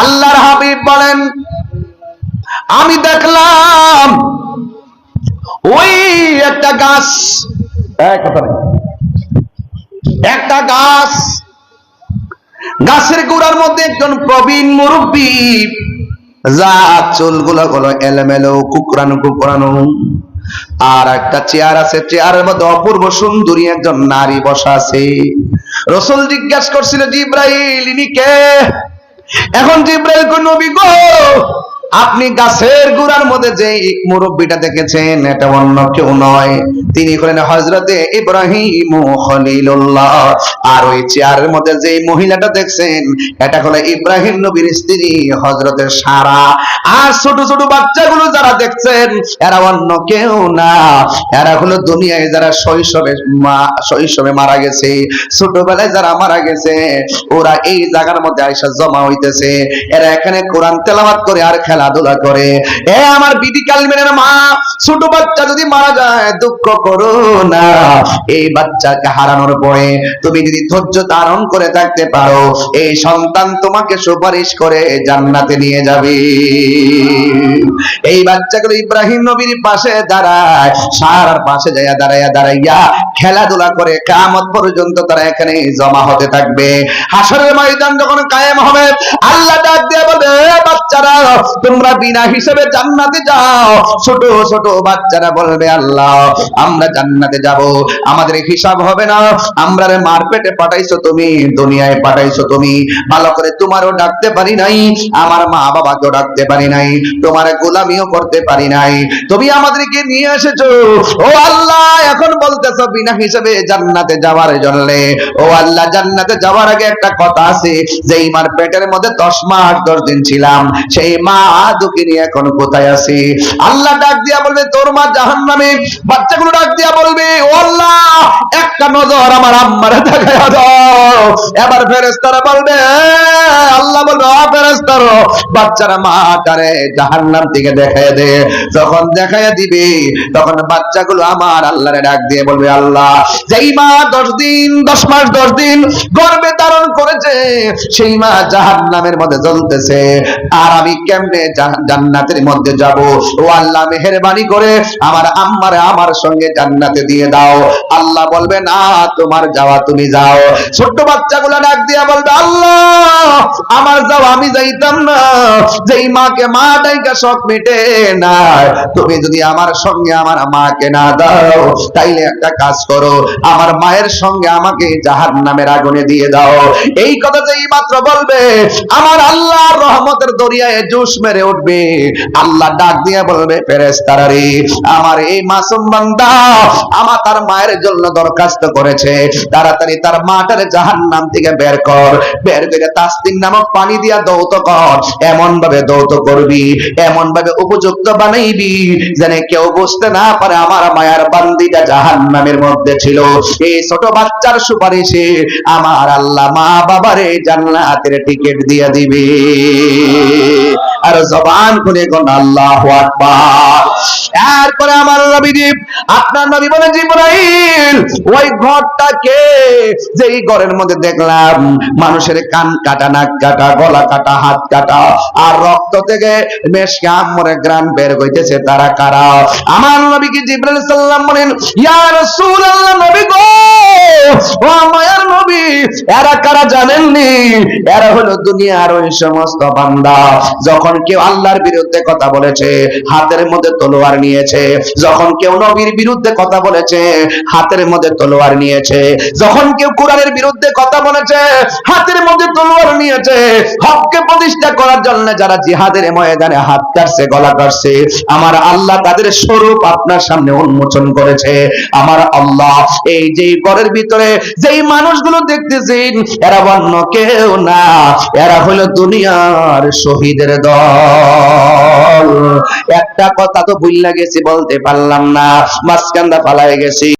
আল্লাহর হাবিব বলেন আমি দেখলাম ওই একটা গাছ। একটা গাছ গাছের গোড়ার মধ্যে একজন প্রবীণ মুরব্বী যা চুলগুলো গুলো এলোমেলো কুকরানো কুকরানো আর একটা চেয়ার আছে চেয়ারের মধ্যে অপূর্ব সুন্দরী একজন নারী বসা আছে। রসুল জিজ্ঞাসা করছিল জিব্রাইল ইনি কে? এখন জিব্রাইল কোন নবী গো! আপনি গাছের গুড়ার মধ্যে যে মুরব্বীটা দেখেছেন, এটা অন্য কেউ নয়। তিনি হলেন হজরতে ইব্রাহিম খলিলুল্লাহ। আর ওই চেয়ারের মধ্যে যে মহিলাটা দেখছেন, এটা হলো ইব্রাহিম নবীর স্ত্রী হজরতের সারা। আর ছোট ছোট বাচ্চাগুলো যারা দেখছেন, এরা অন্য কেউ না। এরা হলো দুনিয়ায় যারা শৈশবে শৈশবে মারা গেছে, ছোটবেলায় যারা মারা গেছে, ওরা এই জায়গার মধ্যে আইসা জমা হইতেছে। এরা এখানে কোরআন তেলাওয়াত করে আর খেলাধুলা করে। এ আমার বিধি কালমেনের মা, ছোট বাচ্চা যদি মারা যায়, দুঃখ করো না। এই বাচ্চাকে হারানোর পরে তুমি যদি ধৈর্য ধারণ করে থাকতে পারো, এই সন্তান তোমাকে সুপারিশ করে জান্নাতে নিয়ে যাবে। এই বাচ্চাগুলো ইব্রাহিম নবীর পাশে দাঁড়ায়। সারার পাশে যায় দাঁড়াইয়া দাঁড়াইয়া খেলাধুলা করে কামত পর্যন্ত তারা এখানে জমা হতে থাকবে। হাসরের ময়দান যখন কায়েম হবে, আল্লাহ ডাক দিয়ে বলবে বাচ্চারা, তোমরা বিনা হিসেবে জান্নাতে যাও। ছোট ছোট বাচ্চারা বলবে, আল্লাহ, আমরা জান্নাতে যাব। আমাদের হিসাব হবে না। আমরা রে মার পাঠাইছো তুমি, দুনিয়ায় পাঠাইছো তুমি। ভালো করে তোমারও ডাকতে পারি নাই, আমার মা বাবাকেও ডাকতে পারি নাই। তোমার গোলামিও করতে পারি নাই। তুমি আমাদেরকে নিয়ে এসেছ। ও আল্লাহ, এখন বলতেছো বিনা হিসেবে জান্নাতে যাওয়ার জন্য। ও আল্লাহ, জান্নাতে যাওয়ার আগে একটা কথা আছে, যেই মার পেটের মধ্যে দশ মাস, দশ দিন ছিলাম, সেই মা দুঃখিনী এখন কোথায় আছে? আল্লাহ ডাক দিয়া বলবে, তোর মা জাহান নামে বাচ্চাগুলো ডাক দিয়া বলবে, ও আল্লাহ, একটা নজর আমার আম্মারে দেখায় এবার ফেরেস্তারা বলবে আল্লাহ বলবে, "ও ফেরেস্তারো বাচ্চারা মাটারে জাহান্নাম থেকে দেখায় দে। যখন দেখায় দিবে, তখন বাচ্চাগুলো আমার আল্লাহরে ডাক দিয়ে বলবে, আল্লাহ, যেই মা দশ দিন, দশ মাস, দশ দিন গর্ভে ধারণ করেছে, সেই মা জাহান্নামের মধ্যে জ্বলতেছে। আর আমি কেমনে জান্নাতের মধ্যে যাব? ও আল্লাহ, মেহেরবানি করে আমার আম্মারে আমার সঙ্গে জান্নাতে দিয়ে দাও। আল্লাহ বলবে, না, তোমার যাওয়া তুমি যাও। ছোট্ট বাচ্চাগুলো ডাক দিয়া বলবে, আল্লাহ, আমার যাও, আমি যাইতাম না। যেই মাকে মা ডাইকা শখ মিটে না তুমি যদি আমার সঙ্গে আমার মাকে না দাও, তাইলে একটা কাজ করো, আমার মায়ের সঙ্গে আমাকে জাহান নামের আগুনে দিয়ে দাও। এই কথা যেই মাত্র বলবে, আমার আল্লাহর রহমতের দরিয়ায় জুস মেরে উঠবে। আল্লাহ ডাক দিয়ে বলবে ফেরেস্তারা রে, আমার এই মাসুম বান্দা, আমার তার মায়ের জন্য দরখাস্ত করেছে। তাড়াতাড়ি তার মাটার জাহান নাম থেকে বের কর। বের করে তাস্তিন নামক পানি দিয়া দৌত কর। এমন ভাবে দৌত করবি এমন ভাবে উপযুক্ত বানাইবি, যেন কেউ বুঝতে না পারে আমার মায়ার বান্দিটা জাহান নামের মধ্যে ছিল। এই ছোট বাচ্চার সুপারিশে আমার আল্লাহ মা বাবারে জান্নাতের টিকিট দিয়ে দিবে। আর জবান খুলে কোন আল্লাহ আকবার। এরপরে আমার নবীজি, আপনার নবী বলে জিব্রাইল ওই ঘরটাকে যেই ঘরের মধ্যে দেখলাম, মানুষের কান কাটা, নাক কাটা, গলা কাটা, হাত কাটা, আর রক্ত থেকে মেশকে আমরে গ্রাম বের হইতেছে তারা কারা? আমার নবী কি জিব্রাইল সাল্লাম বলেন, ইয়া রাসূলুল্লাহ, নবী গো, ও নবী এরা কারা জানেননি? এরা হলো দুনিয়ার ওই সমস্ত বান্দা। যখন কেউ আল্লাহর বিরুদ্ধে কথা বলেছে, হাতের মধ্যে তলোয়ার নিয়েছে, যখন কেউ নবীর বিরুদ্ধে কথা বলেছে, হাতের মধ্যে তলোয়ার নিয়েছে, যখন কেউ কোরআনের বিরুদ্ধে কথা বলেছে, হাতের মধ্যে তলোয়ার নিয়েছে, হককে প্রতিষ্ঠা করার জন্য যারা জিহাদের ময়দানে হাত কাটছে, গলা কাটছে, আমার আল্লাহ তাদের স্বরূপ আপনার সামনে উন্মোচন করেছে। আমার আল্লাহ এই যে ঘরের ভিতরে যেই মানুষগুলো দেখতেছেন এরা অন্য কেউ না। এরা হলো দুনিয়ার শহীদের দল। একটা কথা তো ভুল লাগেছি বলতে পারলাম না। মাঝখানটা পালায় গেছি।